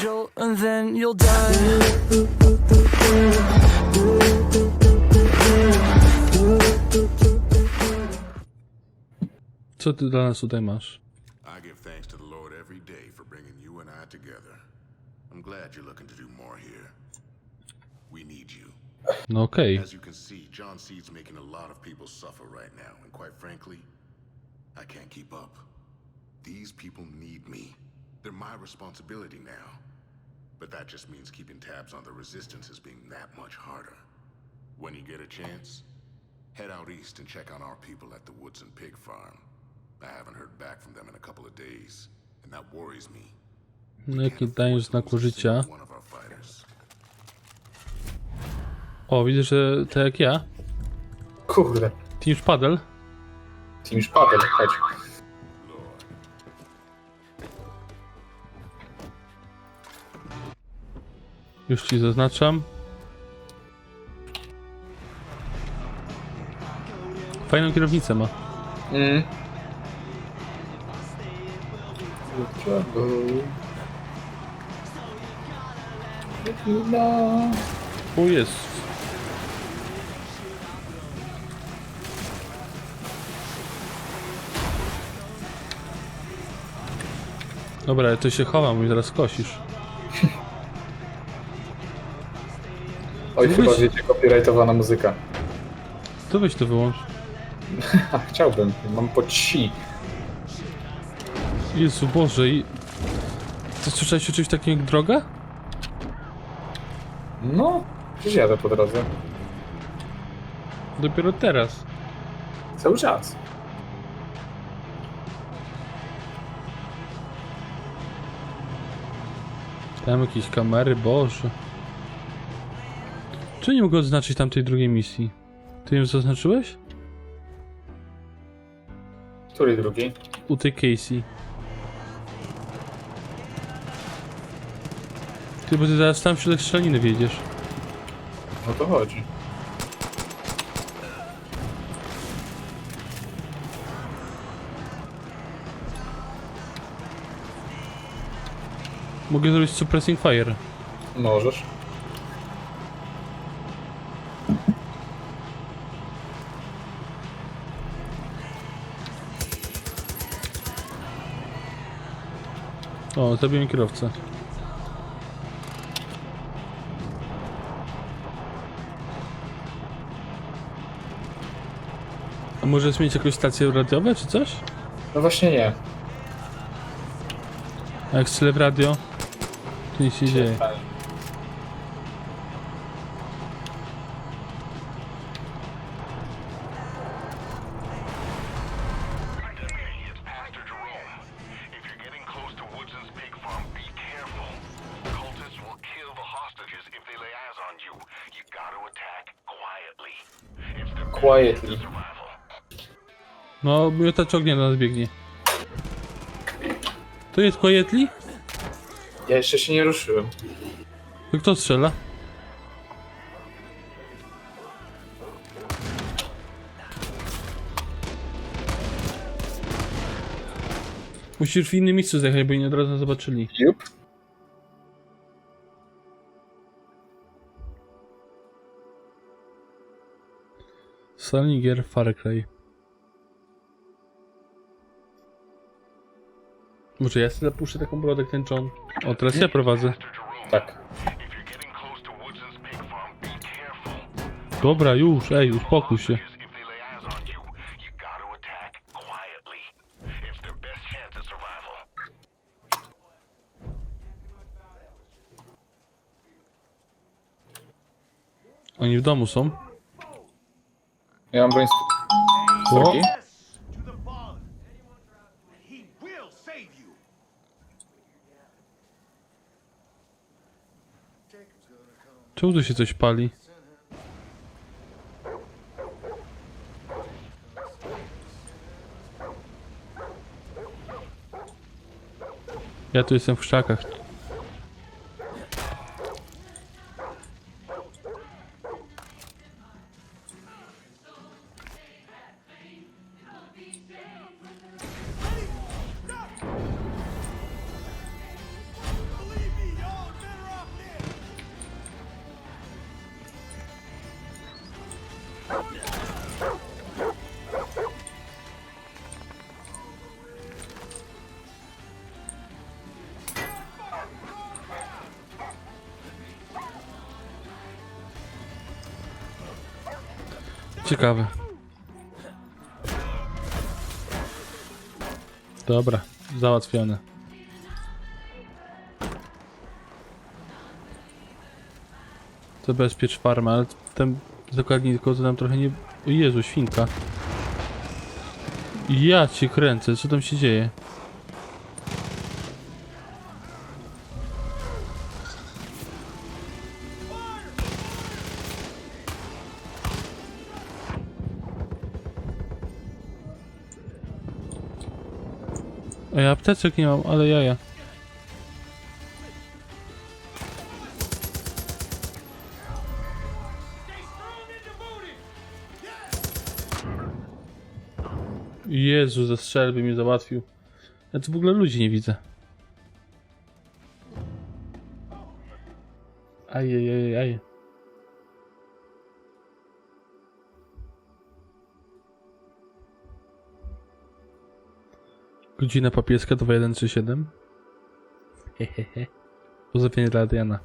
jolt and then you'll die. Co ty dla nas tutaj masz? I give thanks to the Lord every day for bringing you and I together. I'm glad you're looking to do more here. We need you. No okej. As you can see, John Seed's making a lot of people suffer right now, and quite frankly, I can't keep up. These people need me. They're my responsibility now. But that just means keeping tabs on the resistance is being that much harder. When you get a chance, head out east and check on our people at the Woods and Pig Farm. I haven't heard back from them in a couple of days, and that worries me. No jaki dajesz znaku życia? One of our fighters. O, widzę, że tak jak ja. Kurde. Team Spadel. Team Szpadel, chodź. Już ci zaznaczam. Fajną kierownicę ma. Mm. O jest. Dobra, ale to się chowam i zaraz kosisz. Oj, Mógłbyś- chyba wiecie, copyrightowana muzyka. To weź to wyłącz. A, chciałbym. Mam po ci. Jezu Boże i... Ty słyszałeś o czymś takim jak droga? No, przecież jadę po drodze. Dopiero teraz. Cały czas. Tam jakieś kamery, Boże. Czy nie mogę odznaczyć tamtej drugiej misji? Ty ją zaznaczyłeś? Który drugi? U tej Casey. Ty, bo ty zaraz tam w środek strzeliny wjedziesz. O to chodzi. Mogę zrobić suppressing fire. Możesz. O, zabiłem kierowcę. A może zmienić jakąś stację radiową czy coś? No właśnie nie. A jak strzelę w radio, to nic się dzieje. No, miotacz ognia do nas biegnie. To jest quietly? Ja jeszcze się nie ruszyłem. To kto strzela? Musisz w innym miejscu zjechać, bo nie od razu zobaczyli. Jup. Salinger, Far Cry. Może ja sobie zapuszczę taką brodę tęczą? O, teraz ja prowadzę. Tak. Dobra, już, ej, uspokój się. Oni w domu są. Ja mam broń z... O? Czemu tu się coś pali? Ja tu jestem w krzakach. Ciekawe. Dobra, załatwione. Zabezpiecz farmę, ale ten zakładnik to nam trochę nie... O Jezu, świnka. Ja cię kręcę, co tam się dzieje? Apteczek nie mam, ale jaja. Jezu, ze strzelby mnie załatwił. Ja tu w ogóle ludzi nie widzę. Ajajajaj. Godzina papieska 2137. Hehehe. Pozdrowienie dla Adriana.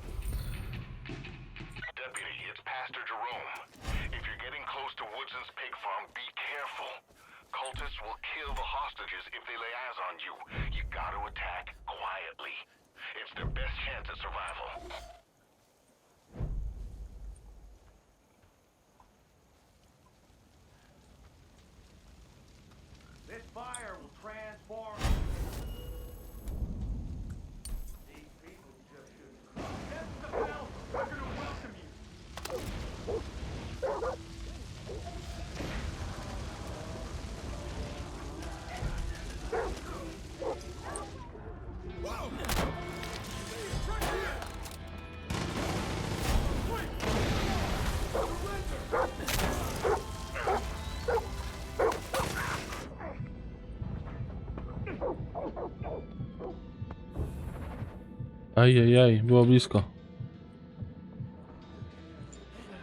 Ajajaj, było blisko.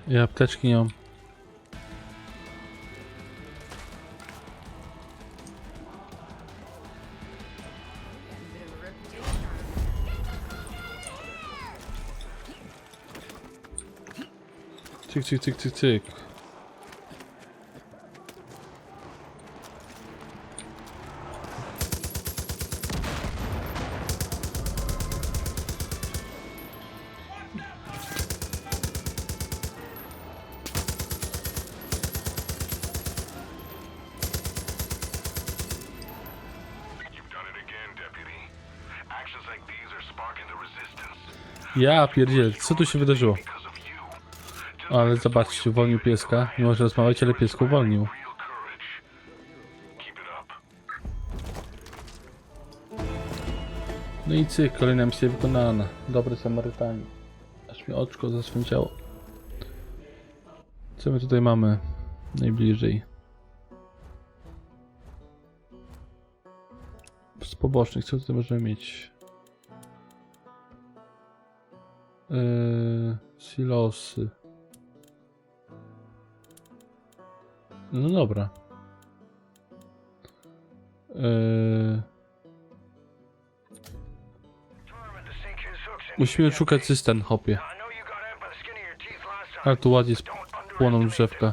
Ja apteczki nie mam. Cyk, cyk, cyk, cyk, cyk. Ja pierdziel, co tu się wydarzyło? Ale zobaczcie, uwolnił pieska. Nie może rozmawiać, ale pieska uwolnił. No i cyk, kolejna misja wykonana. Dobry Samarytanin. Aż mi oczko zaswęciało. Co my tutaj mamy najbliżej? Z pobocznych, co tutaj możemy mieć? Yy, silosy. No dobra. Yy, musimy szukać cystern, hopie. Ale tu ładnie spłoną drzewka.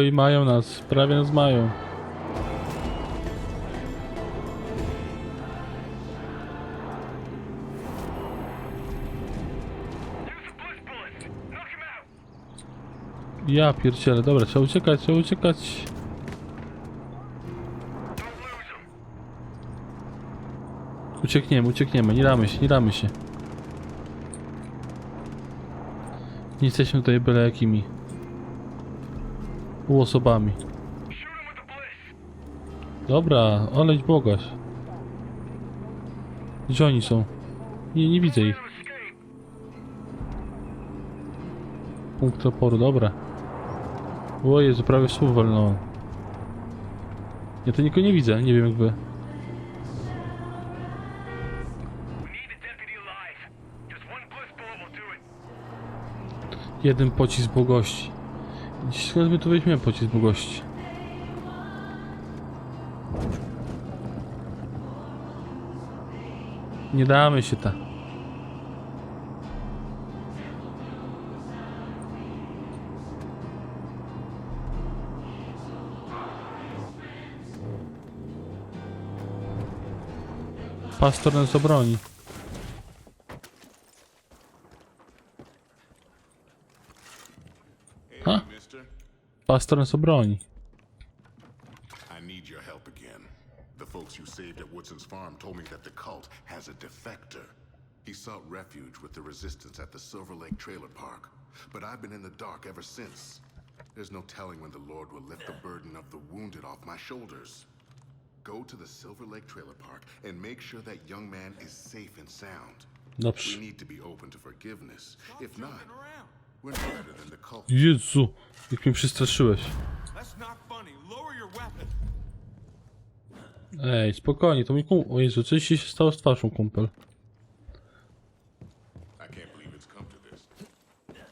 No mają nas, prawie nas mają. Ja pierdzielę, dobra, trzeba uciekać, trzeba uciekać. Uciekniemy, uciekniemy, nie damy się, nie damy się. Nie jesteśmy tutaj byle jakimi osobami. Dobra, oleć bogaś. Gdzie oni są? Nie, nie widzę ich. Punkt oporu, dobra. O Jezu, prawie słów walnąłem. Ja to nikogo nie widzę, nie wiem jak wy. Jeden pocisk błogości. Skąd my tu weźmiemy pocisk błogości? Nie damy się ta. Pastor nas obroni. Pastor nas obroni. I need your help again. The folks you saved at Woodson's farm told me that the cult has a defector. He sought refuge with the resistance at the Silver Lake Trailer Park, but I've been in the dark ever since. There's no telling when the Lord will lift the burden of the wounded off my shoulders. Go to the Silver Lake Trailer Park and make sure that young man is safe and sound. We need to be open to forgiveness. If not, Jezu, jak mnie przestraszyłeś. Ej, spokojnie, to mi kum... O Jezu, coś się stało z twarzą, kumpel.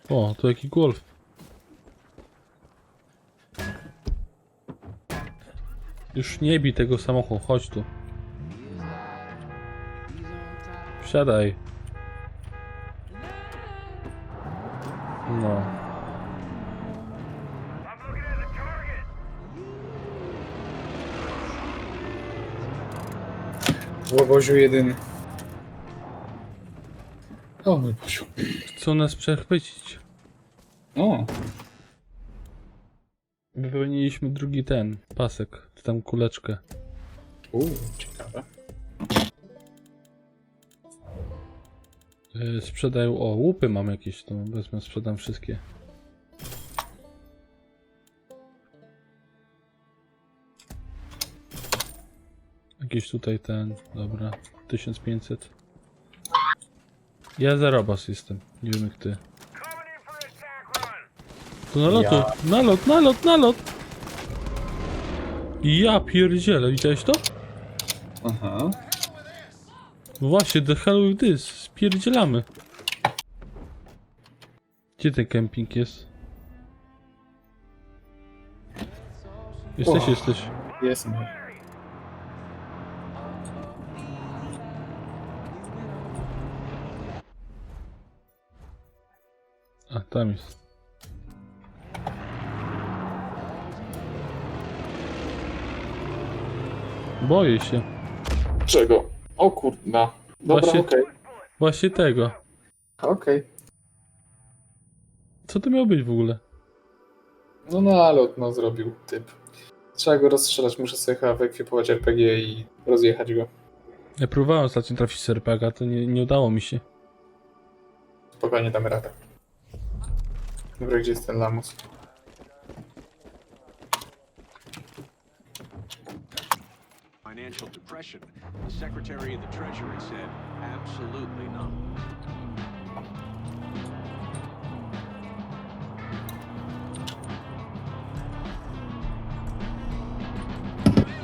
O, to jaki golf. Już nie bij tego samochodu, chodź tu. Wsiadaj. No. Łoboziu jedyny. O mój Boziu. Chcą nas przechwycić. O, Wypełniliśmy drugi ten, pasek, czy tam kuleczkę. uuu, ciekawe. Sprzedają, o, łupy mam jakieś, to wezmę, sprzedam wszystkie. Jakiś tutaj ten, dobra, 1500. Ja zarobas jestem, nie wiem jak ty. To nalotu, nalot, nalot, nalot! Ja pierdzielę, widziałeś to? Aha. No właśnie, the hell with this, spierdzielamy. Gdzie ten kemping jest? Jesteś, Och. jesteś. Jest mój. A, tam jest. Boję się. Czego? O kurna. Dobra, Właśnie- okej. Właśnie tego. Okej. Co to miało być w ogóle? No nalot no zrobił typ. Trzeba go rozstrzelać, muszę sobie chyba wyekwipować RPG i rozjechać go. Ja próbowałem ostatnio trafić z RPG, to nie, nie udało mi się. Spokojnie damy radę. Dobra, gdzie jest ten lamus? Financial depression, the Secretary of the Treasury said absolutely not.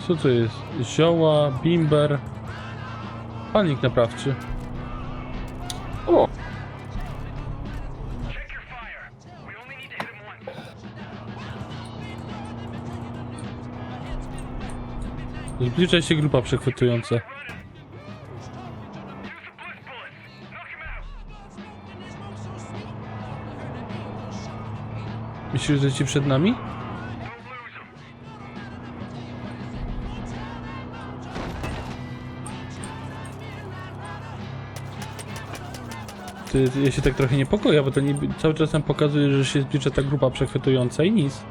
Co to jest? Zioła, bimber. Panik naprawczy. O! Zbliża się grupa przechwytująca. Myślisz, że ci przed nami? Ty, ty, ja się tak trochę niepokoję, bo to nie, cały czas nam pokazuje, że się zbliża ta grupa przechwytująca i nic.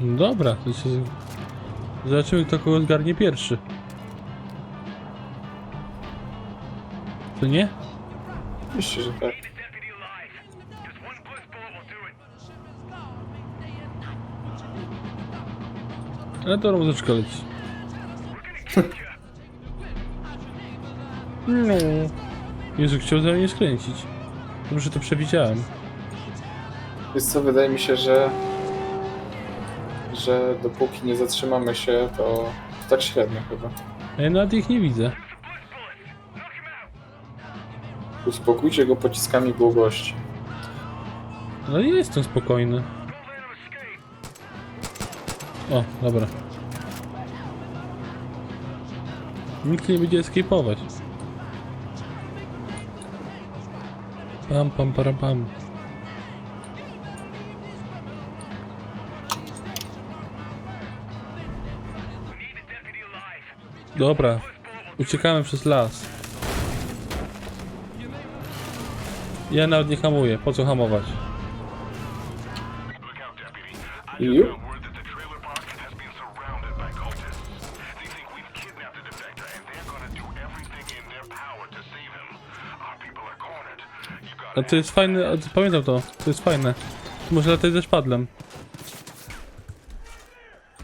No dobra, to się... Zobaczymy, kto kogo zgarnie pierwszy. To nie? Myślę, że tak. Ale to muzyczka leci. No. Jezu, chciał za mnie skręcić. Dobrze to przewidziałem. Wiesz co, wydaje mi się, że że dopóki nie zatrzymamy się, to tak średnio chyba. Ja nawet ich nie widzę. Uspokójcie go pociskami błogości. No nie jestem spokojny. O, dobra. Nikt nie będzie escape'ować. Pam, pam, para, pam. Dobra, uciekamy przez las. Ja nawet nie hamuję, po co hamować? You? A to jest fajne, pamiętam to, to jest fajne. Może latać ze szpadlem.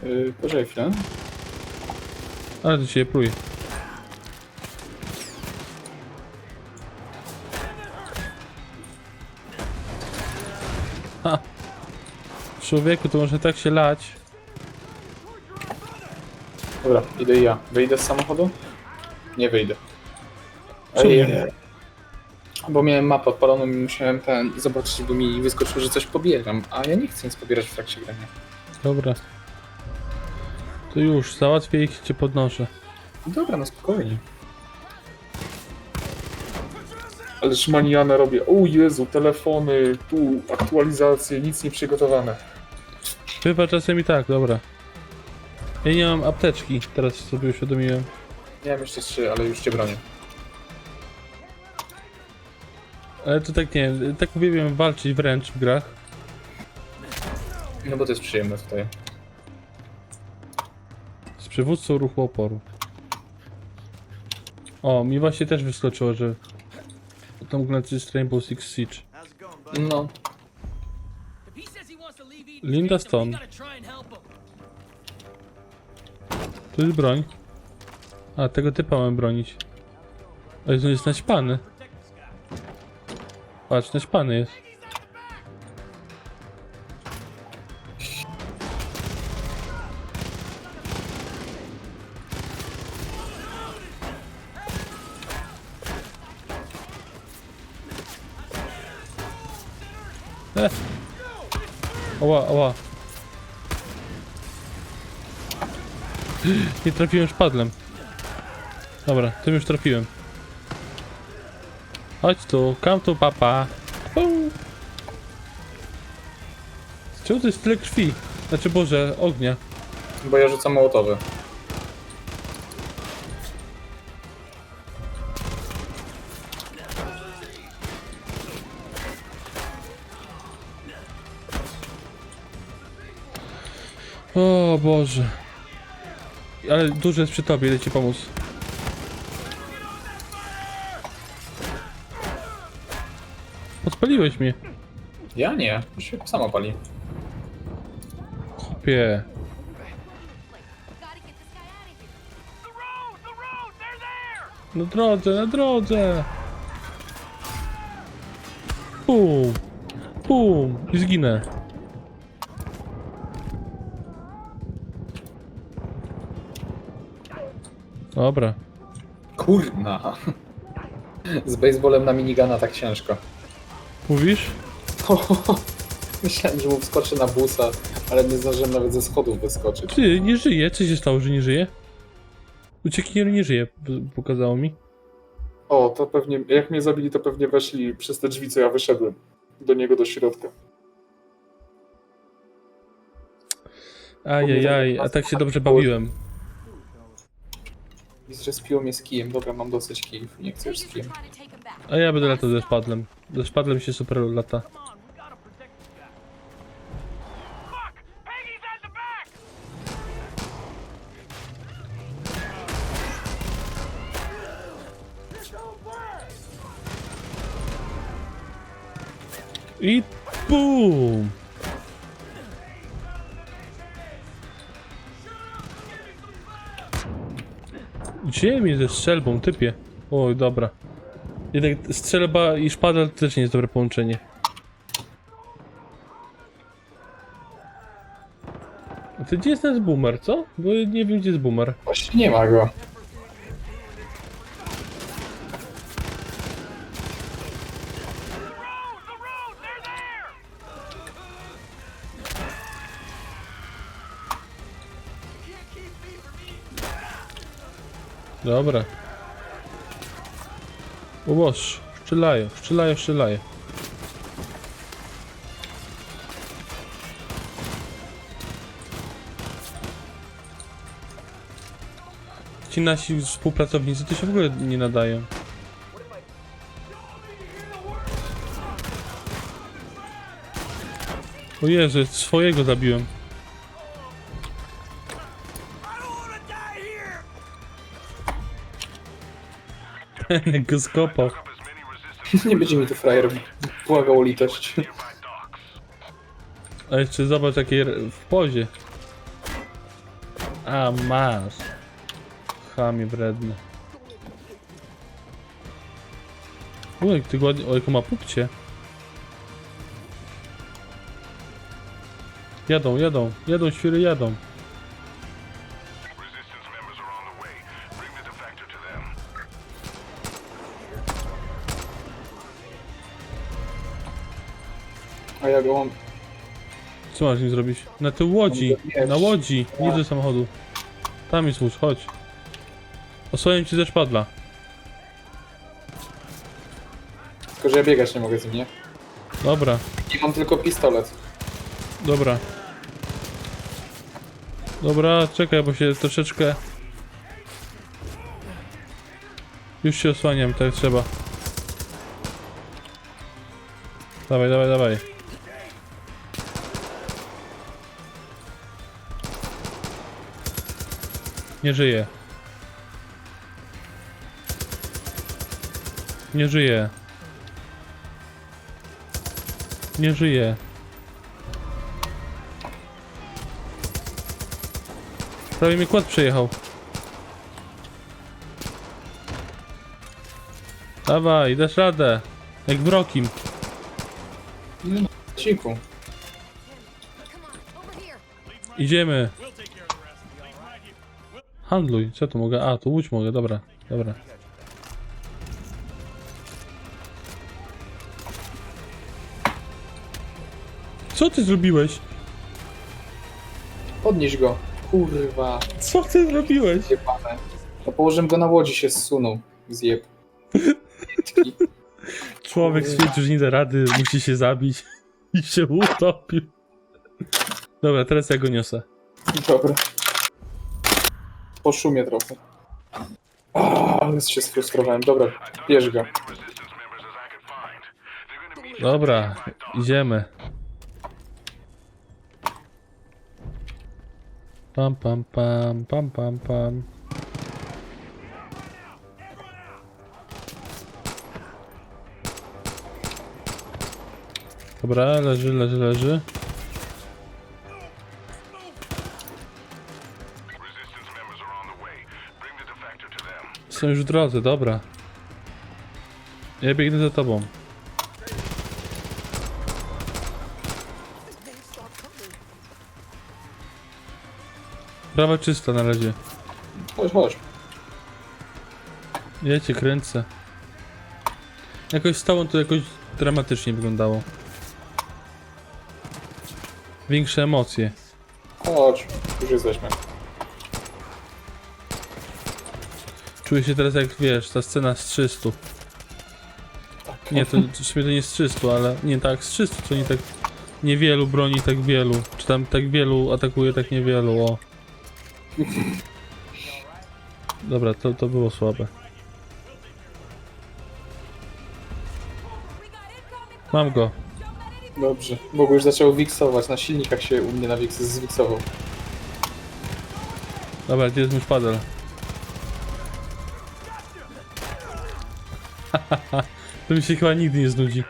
Yy, poczekaj chwilę. Ale to się pluje. Ha! Człowieku, to może tak się lać. Dobra, idę ja. Wyjdę z samochodu? Nie wyjdę. Czemu Ej, nie? Bo miałem mapę odpaloną i musiałem ten zobaczyć, bo mi wyskoczyło, że coś pobieram, a ja nie chcę nic pobierać w trakcie grania. Dobra. To już, załatwię ich cię podnoszę. Dobra, no spokojnie. Ale szmanianę robię. O Jezu, telefony, tu aktualizacje, nic nie przygotowane. Chyba czasem i tak, dobra. Ja nie mam apteczki, teraz sobie uświadomiłem. Miałem jeszcze trzy, ale już cię bronię. Ale to tak nie wiem, tak uwielbiam walczyć wręcz w grach. No bo to jest przyjemne tutaj. Przywódcą ruchu oporu. O, mi właśnie też wyskoczyło, że tam glecy z Rainbow Six Siege. No, to Linda Stone. Tu jest broń. A, tego typa mamy bronić. Ale to jest naćpany. Patrz, naćpany jest. Nie trafiłem szpadlem. Dobra, tym już trafiłem. Chodź tu, come tu papa. Czego to jest tyle krwi? Znaczy Boże, ognia. bo ja rzucam mołotowy. O Boże. Ale duży jest przy tobie, idę ci pomóc. Podpaliłeś mnie. Ja nie, już się sama pali. Chłopie. Na drodze, na drodze. Pum. Pum. I zginę. Dobra. Kurna. Z baseballem na minigana tak ciężko. Mówisz? Myślałem, że mu wskoczy na busa, ale nie zdążyłem nawet ze schodów wyskoczyć. Ty, nie żyje. Co się stało, że nie żyje? Uciekinier nie żyje, p- pokazało mi. O, to pewnie, jak mnie zabili, to pewnie weszli przez te drzwi, co ja wyszedłem. Do niego do środka. Ajajaj, a tak się dobrze bawiłem. I zrespiło mnie z kijem. Dobra, mam dosyć kijów. Nie chcę już z kijem. A ja będę latał ze szpadlem. Ze szpadlem się super lata. Come on, Gdzie mnie ze strzelbą, typie? Oj, dobra. Jednak strzelba i szpadel to też nie jest dobre połączenie. A Ty gdzie jest ten boomer, co? Bo nie wiem gdzie jest boomer. Właśnie nie ma go. Dobra. Uboż, strzelają, strzelają, strzelają. Ci nasi współpracownicy to się w ogóle nie nadają. O Jezu, swojego zabiłem. go skopał. Nie będzie mi tu frajer błagał o litość. A jeszcze zobacz jakie w pozie. A masz. Chamie wredny. O, jak ty ładnie, o jaką ma pupcie. Jadą, jadą, jadą, świry jadą. A ja go mam. Co masz z nim zrobić? Na tej łodzi, na łodzi, nie do samochodu. Tam jest łódź, chodź. Osłaniam ci ze szpadla. Tylko, że ja biegać nie mogę z nim, nie? Dobra, I mam tylko pistolet. dobra. Dobra, czekaj, bo się troszeczkę... Już się osłaniam, tak trzeba. Dawaj, dawaj, dawaj. Nie żyje. Nie żyje. Nie żyje. Prawie mi kład przejechał. Dawaj, dasz radę. Jak w Rokim. Ciku. Over here. Idziemy. Handluj. Co tu mogę? A, tu łódź mogę. Dobra, dobra. Co ty zrobiłeś? Podnieś go. Kurwa. Co ty zrobiłeś? Jebane. To położyłem go na łodzi, się zsunął. Zjeb. Człowiek stwierdził, że nie da rady, musi się zabić i się utopił. Dobra, teraz ja go niosę. Dobra. Po szumie trochę. O, ale się sfrustrowałem. Dobra, bierz go. Dobra, idziemy. Pam, pam, pam, pam, pam, pam. Dobra, leży, leży, leży. Są już w drodze, dobra. Ja biegnę za tobą. Prawa czysta na razie. Chodź, chodź. Ja cię kręcę. Jakoś tobą to jakoś dramatycznie wyglądało. Większe emocje. Chodź. Już jesteśmy. Czuję się teraz jak wiesz, ta scena z 300. Nie, to w sumie to nie z 300, ale nie tak, z 300 to nie tak niewielu broni, tak wielu. Czy tam tak wielu atakuje, tak niewielu, o. Dobra, to, to było słabe. Mam go. Dobrze. Bogu już zaczął wiksować. Na silnikach się u mnie na wiks zwiksował. Dobra, gdzie jest mój szpadel? to mi się chyba nigdy nie znudzi.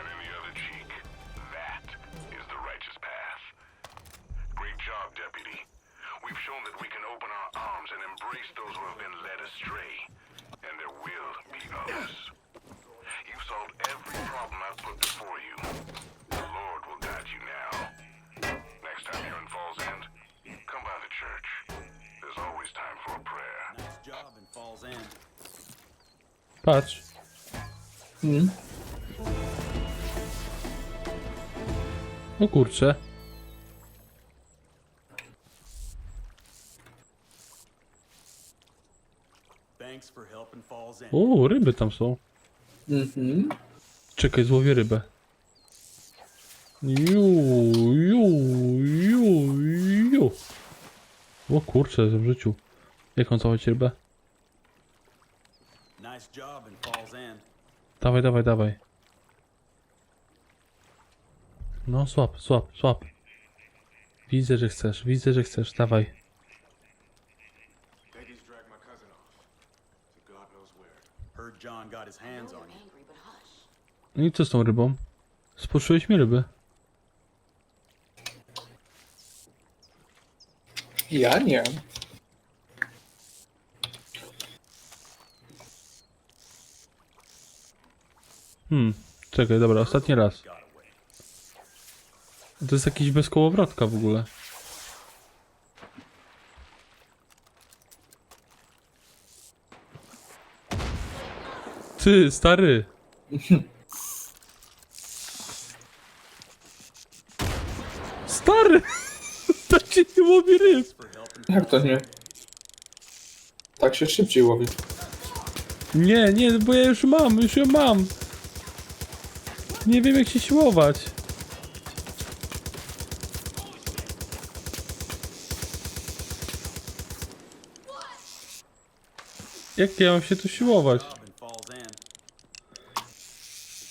Patrz. Hmm? No kurczę. O, ryby tam są. Mhm. Czekaj, złowię rybę. Ju, ju, ju, ju. O kurczę, w życiu. Jak on rybę? Dawaj, dawaj, dawaj. No, złap, złap, złap. Widzę, że chcesz, widzę, że chcesz, dawaj. No i co z tą rybą? Spuszyłeś mi ryby. Ja nie. Hmm, czekaj, dobra, ostatni raz. To jest jakiś bez kołowrotka w ogóle. Ty, stary! Stary! Tak się nie łowi ryb! Jak to nie? Tak się szybciej łowi. Nie, nie, bo ja już mam, już ją mam. Nie wiem jak się siłować. Jak ja mam się tu siłować?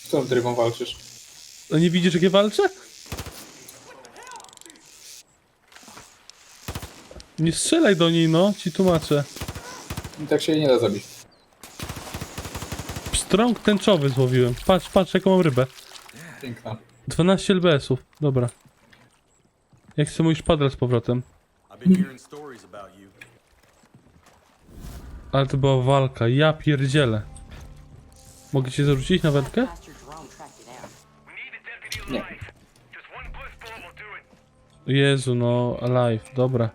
Z którą rybą walczysz? No nie widzisz jak ja walczę? Nie strzelaj do niej no, ci tłumaczę. I tak się jej nie da zabić. Strąg tęczowy złowiłem. Patrz, patrz jaką mam rybę. Piękna. 12 LBS-ów, dobra. Jak chcę mój szpadel z powrotem. Ale to była walka, ja pierdzielę. Mogę cię zarzucić na wędkę? Nie. Jezu, no, alive, dobra.